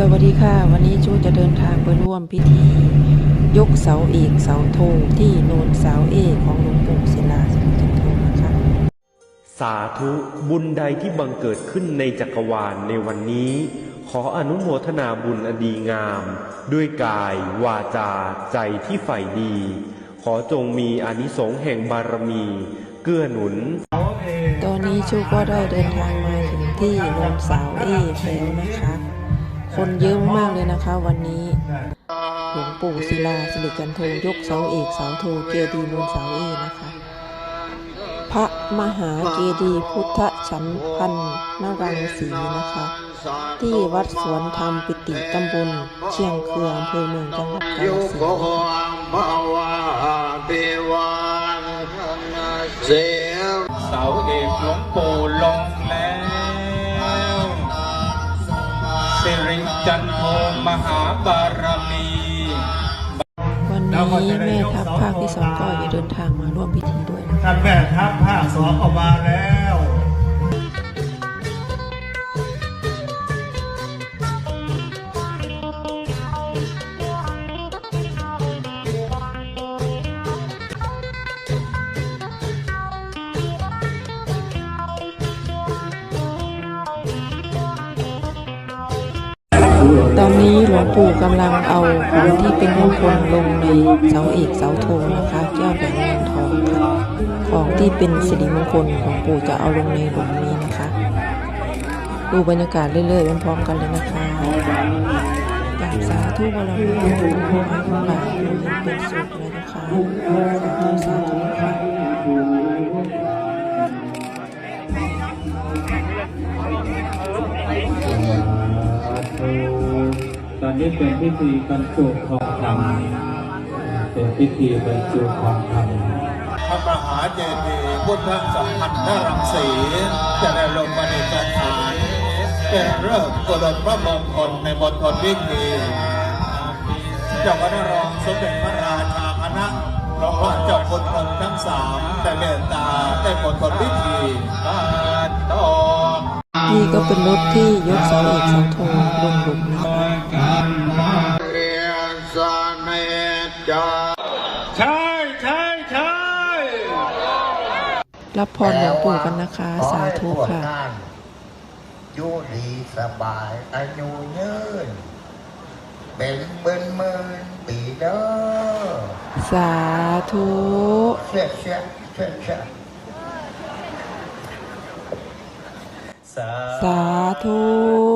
สวัสดีค่ะ วันนี้จูจะเดินทางไปร่วมพิธี ยกเสาเอกเสาโทที่โนนเสาเอกของหลวงปู่ศิลาสิริจันโทนะคะสาธุบุญใดที่บังเกิดขึ้นในจักรวาลในวันนี้ ขออนุโมทนาบุญอดีงาม ด้วยกาย วาจา ใจที่ใฝ่ดี ขอจงมีอานิสงส์แห่งบารมี เกื้อหนุน ตอนนี้ชูก็ได้เดินทางมาถึงที่โนนเสาเอกแล้วนะคะ คนเยอะมากเลยนะคะ วันนี้หลวงปู่ศิลาสิริจันโทยกเสาเอกเสาโทเจดีย์โนนเสาเอกนะคะ พระมหาเจดีย์พุทธชันพันนรังสีนะคะ ที่วัดสวนธรรมปิติตำบลเชียงเคืออำเภอเมืองจังหวัดกาฬยุสินโกธุ์นะคะภาวะปิวันเสียเสาเอกหลวงปู่ จันโทมหาบารมีวันนี้แม่ทัพภาคที่สองก็จะเดินทางมาร่วมพิธีด้วยนะคะท่านแม่ทัพภาคสองออกมาแล้ว ตอนนี้หลวงปู่กำลังเอาของที่เป็นมงคลลงในเสาเอกเสาโทนะคะแก้วแหวนเงินทองค่ะของที่เป็นสิริมงคลหลวงปู่จะเอาลงในหลุมนี้นะคะ ดูบรรยากาศเรื่อยๆพร้อมๆกันเลยนะคะกราบสาธุบารมีหลวงปู่ให้กหลานอยู่เย็นเป็นสุขเลยนะคะสาธุสาธุค่ะ นนี้เป็นพิธีบรรจุทองคำเป็นพิธีบรรจุทองคำพระมหาเจดีย์พุทธสัมพันธรังสีจะได้ลงมาในสถานเป็นเริ่มกรดพระมงคลในบนทนวิธีเจ้าคณะรองสมเด็จพระราชาคณะเพราะว่าเจ้าคนองค์ทั้งสามได้เมตตาได้บนทนวิธีต่อนี่ก็เป็นรถที่ยกเสาเอกเสาโทลงหลุมนะ รับพรหลวงปู่กันนะคะ สาธุค่ะอยู่ดีสบายอายุยืนเป็นเบิ้นหมื่นปีเด้อสาธุเชื่อเชื่อเชื่อเชื่อสาธุสา